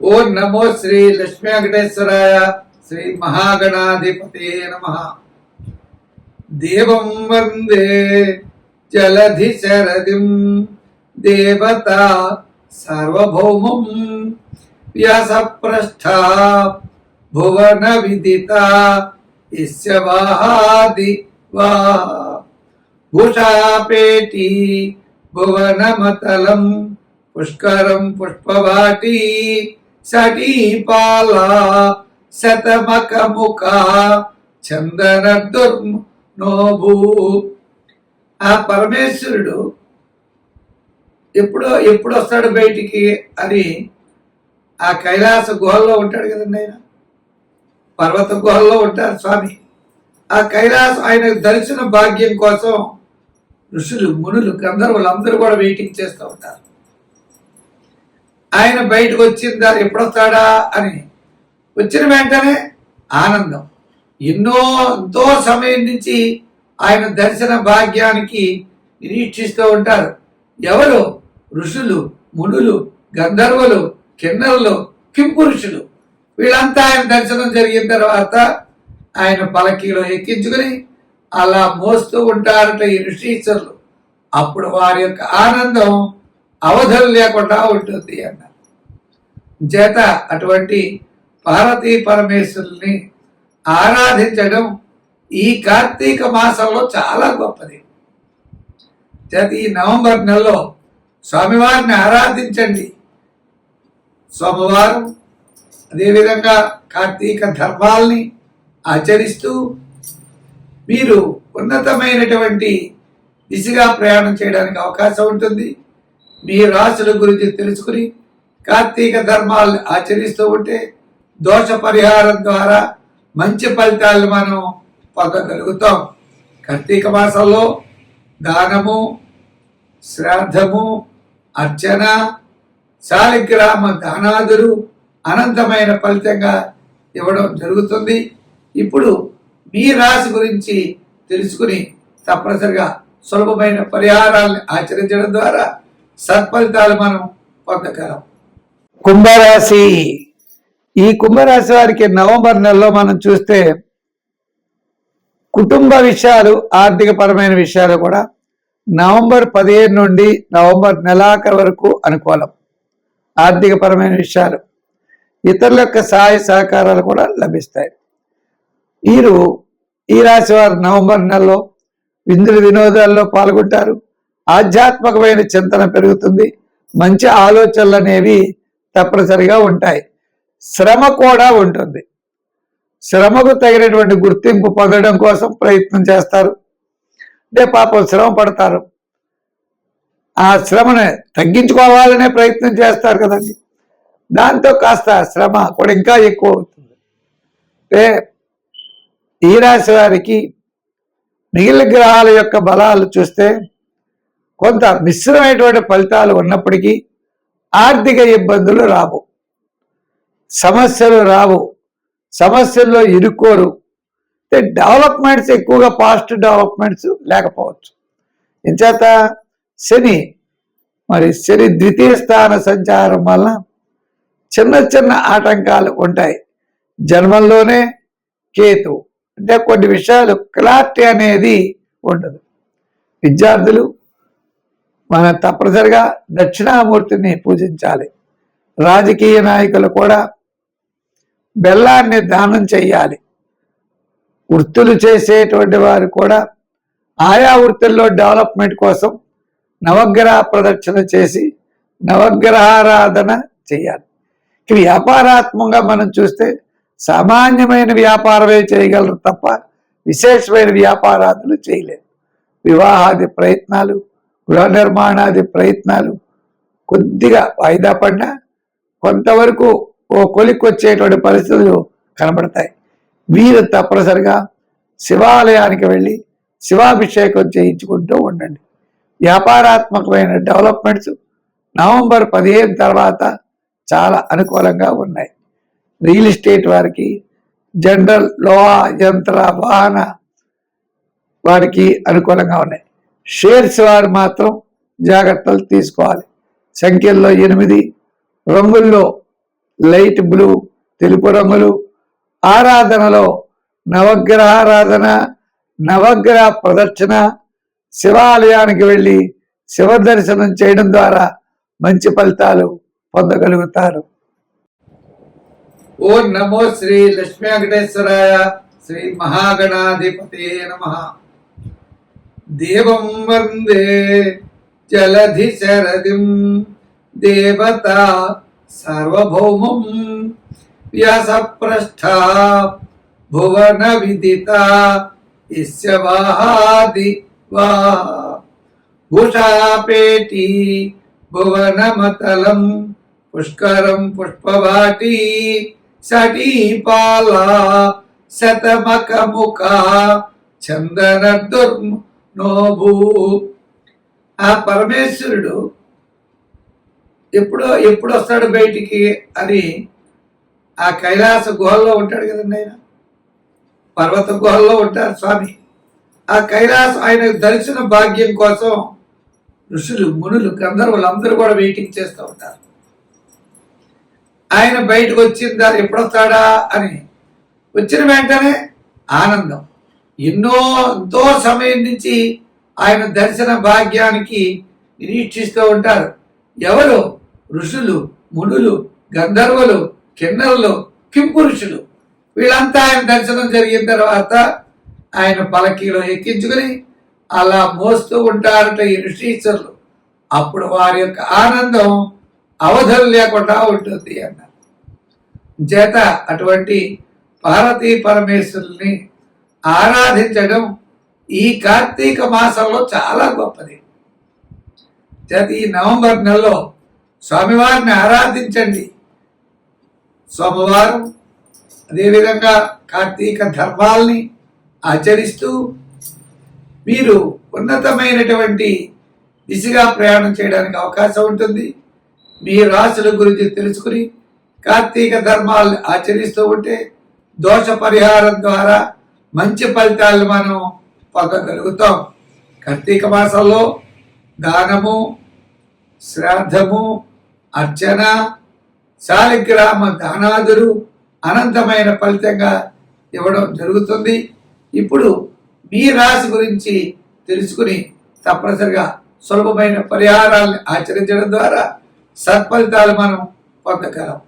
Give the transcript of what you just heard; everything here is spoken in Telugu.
ఓం నమో శ్రీ లక్ష్మీ వెంకటేశ్వరాయ శ్రీ మహాగణాధిపతే నమ దేవం వందే జలధి శరదిం దేవత సార్వభౌమం వ్యాసప్రస్థ భువన విదిత ఇస్య వాహాది వా భూషాపేటి భువనమతలం పుష్కరం పుష్పవాటి సటీపాల శతమకముఖ చందన దుర్నోభూ ఆ పరమేశ్వరుడు ఎప్పుడో ఎప్పుడు వస్తాడు బయటికి అని ఆ కైలాస గుహల్లో ఉంటాడు కదండి ఆయన. పర్వత గుహల్లో ఉంటారు స్వామి. ఆ కైలాసం ఆయన దర్శన భాగ్యం కోసం ఋషులు మునులు గంధర్వులు అందరూ కూడా వెయిటింగ్ చేస్తూ ఉంటారు. ఆయన బయటకు వచ్చిందా ఎప్పుడొస్తాడా అని వచ్చిన వెంటనే ఆనందం. ఎన్నో ఎంతో సమయం నుంచి ఆయన దర్శన భాగ్యానికి నిరీక్షిస్తూ ఉంటారు. ఎవరు? ఋషులు మునులు గంధర్వులు కిన్నరులు కింపురుషులు. వీళ్ళంతా ఆయన దర్శనం జరిగిన తర్వాత ఆయన పలకీలో ఎక్కించుకుని అలా మోస్తూ ఉంటారట ఈ ఋషీశ్వరులు. అప్పుడు వారి యొక్క ఆనందం అవధులు లేకుండా ఉంటుంది అన్నారు చేత అటువంటి పార్వతీ పరమేశ్వరుల్ని ఆరాధించడం ఈ కార్తీక మాసంలో చాలా గొప్పది. చేత ఈ నవంబర్ నెలలో స్వామివారిని ఆరాధించండి. సోమవారం అదేవిధంగా కార్తీక ధర్మాల్ని ఆచరిస్తూ మీరు ఉన్నతమైనటువంటి దిశగా ప్రయాణం చేయడానికి అవకాశం ఉంటుంది. మీ రాశుల గురించి తెలుసుకుని కార్తీక ధర్మాలను ఆచరిస్తూ ఉంటే దోష పరిహారం ద్వారా మంచి ఫలితాలను మనం పొందగలుగుతాం. కార్తీక మాసంలో దానము శ్రాద్ధము అర్చన శాలిగ్రామ దానాదులు అనంతమైన ఫలితంగా ఇవ్వడం జరుగుతుంది. ఇప్పుడు మీ రాశి గురించి తెలుసుకుని తప్పనిసరిగా సులభమైన పరిహారాలను ఆచరించడం ద్వారా సత్ఫలితాలు మనం పొందగలం. కుంభరాశి. ఈ కుంభరాశి వారికి నవంబర్ నెలలో మనం చూస్తే కుటుంబ విషయాలు ఆర్థిక పరమైన విషయాలు కూడా నవంబర్ పదిహేను నుండి నవంబర్ నెలాఖరు వరకు అనుకూలం. ఆర్థిక పరమైన విషయాలు ఇతరుల యొక్క సహాయ సహకారాలు కూడా లభిస్తాయి. వీరు ఈ రాశి వారు నవంబర్ నెలలో విందులు వినోదాల్లో పాల్గొంటారు. ఆధ్యాత్మికమైన చింతన పెరుగుతుంది. మంచి ఆలోచనలు అనేవి తప్పనిసరిగా ఉంటాయి. శ్రమ కూడా ఉంటుంది. శ్రమకు తగినటువంటి గుర్తింపు పొందడం కోసం ప్రయత్నం చేస్తారు. అంటే పాపం శ్రమ పడతారు. ఆ శ్రమను తగ్గించుకోవాలనే ప్రయత్నం చేస్తారు కదండి. దాంతో కాస్త శ్రమ కూడా ఇంకా ఎక్కువ అవుతుంది. అంటే ఈ రాశి వారికి మిగిలిన గ్రహాల యొక్క బలాలు చూస్తే కొంత మిశ్రమైనటువంటి ఫలితాలు ఉన్నప్పటికీ ఆర్థిక ఇబ్బందులు రావు. సమస్యలు రావు. సమస్యల్లో ఇరుక్కోరు. అంటే డెవలప్మెంట్స్ ఎక్కువగా పాస్ట్ డెవలప్మెంట్స్ లేకపోవచ్చు. ఇంచేత శని మరి శని ద్వితీయ స్థాన సంచారం వలన చిన్న చిన్న ఆటంకాలు ఉంటాయి. జన్మంలోనే కేతు అంటే కొన్ని విషయాలు క్లారిటీ అనేది ఉండదు. విద్యార్థులు మనం తప్పనిసరిగా దక్షిణామూర్తిని పూజించాలి. రాజకీయ నాయకులు కూడా బెల్లాన్ని దానం చేయాలి వృత్తులు చేసేటువంటి వారు కూడా ఆయా వృత్తుల్లో డెవలప్మెంట్ కోసం నవగ్రహ ప్రదక్షిణ చేసి నవగ్రహారాధన చేయాలి ఇక్కడ వ్యాపారాత్మకంగా మనం చూస్తే సామాన్యమైన వ్యాపారమే చేయగలరు తప్ప విశేషమైన వ్యాపారాదులు చేయలేదు వివాహాది ప్రయత్నాలు గృహ నిర్మాణాది ప్రయత్నాలు కొద్దిగా వాయిదా పడినా కొంతవరకు ఓ కొలిక్కొచ్చేటువంటి పరిస్థితులు కనబడతాయి. వీరు తప్పనిసరిగా శివాలయానికి వెళ్ళి శివాభిషేకం చేయించుకుంటూ ఉండండి. వ్యాపారాత్మకమైన డెవలప్మెంట్స్ నవంబర్ పదిహేను తర్వాత చాలా అనుకూలంగా ఉన్నాయి. రియల్ ఎస్టేట్ వారికి జనరల్ లోహ యంత్ర వాహన వారికి అనుకూలంగా ఉన్నాయి. షేర్స్ వారు మాత్రం జాగ్రత్తలు తీసుకోవాలి. సంఖ్యల్లో ఎనిమిది రంగుల్లో లైట్ బ్లూ తెలుపు రంగులు. ఆరాధనలో నవగ్రహారాధన నవగ్రహ ప్రదక్షిణ శివాలయానికి వెళ్ళి శివ దర్శనం చేయడం ద్వారా మంచి ఫలితాలు పొందగలుగుతారు. ఓం నమో శ్రీ లక్ష్మీ వెంకటేశ్వరాయ శ్రీ మహాగణాధిపతి నమ. देवं वंदे जलधिशरदिं देवता सार्वभौमं, व्यासप्रष्ठा, भुवनविदिता यस्य वाहादि वा भूषापेटी भुवनमतलं पुष्करं पुष्पवाटी, सटीपाला, शतमकमुखा छन्दनदुर्म చందన ఆ పరమేశ్వరుడు ఎప్పుడో ఎప్పుడు వస్తాడు బయటికి అని ఆ కైలాస గుహల్లో ఉంటాడు కదండి ఆయన. పర్వత గుహల్లో ఉంటారు స్వామి. ఆ కైలాసం ఆయన దర్శన భాగ్యం కోసం ఋషులు మునులు గంధర్వులు అందరూ కూడా వెయిటింగ్ చేస్తూ ఉంటారు. ఆయన బయటకు వచ్చిందా ఎప్పుడొస్తాడా అని వచ్చిన వెంటనే ఆనందం. ఎన్నో ఎంతో సమయం నుంచి ఆయన దర్శన భాగ్యానికి నిరీక్షిస్తూ ఉంటారు. ఎవరు? ఋషులు మునులు గంధర్వులు కిన్నరులు కింపురుషులు. వీళ్ళంతా ఆయన దర్శనం జరిగిన తర్వాత ఆయన పలకీలో ఎక్కించుకుని అలా మోస్తూ ఉంటారట ఈ ఋషీశ్వరులు. అప్పుడు వారి యొక్క ఆనందం అవధులు లేకుండా ఉంటుంది అన్నారు. చేత అటువంటి పార్వతీ పరమేశ్వరుల్ని ఆరాధించడం ఈ కార్తీక మాసంలో చాలా గొప్పది. ఈ నవంబర్ నెలలో స్వామివారిని ఆరాధించండి. సోమవారం అదేవిధంగా కార్తీక ధర్మాల్ని ఆచరిస్తూ మీరు ఉన్నతమైనటువంటి దిశగా ప్రయాణం చేయడానికి అవకాశం ఉంటుంది. మీ రాశుల గురించి తెలుసుకుని కార్తీక ధర్మాలు ఆచరిస్తూ ఉంటే దోష పరిహారం ద్వారా మంచి ఫలితాలు మనం పొందగలుగుతాం. కార్తీక మాసంలో దానము శ్రాద్ధము అర్చన శాలిగ్రామ దానాదులు అనంతమైన ఫలితంగా ఇవ్వడం జరుగుతుంది. ఇప్పుడు మీ రాశి గురించి తెలుసుకుని తప్పనిసరిగా సులభమైన పరిహారాలను ఆచరించడం ద్వారా సత్ఫలితాలు మనం పొందగలం.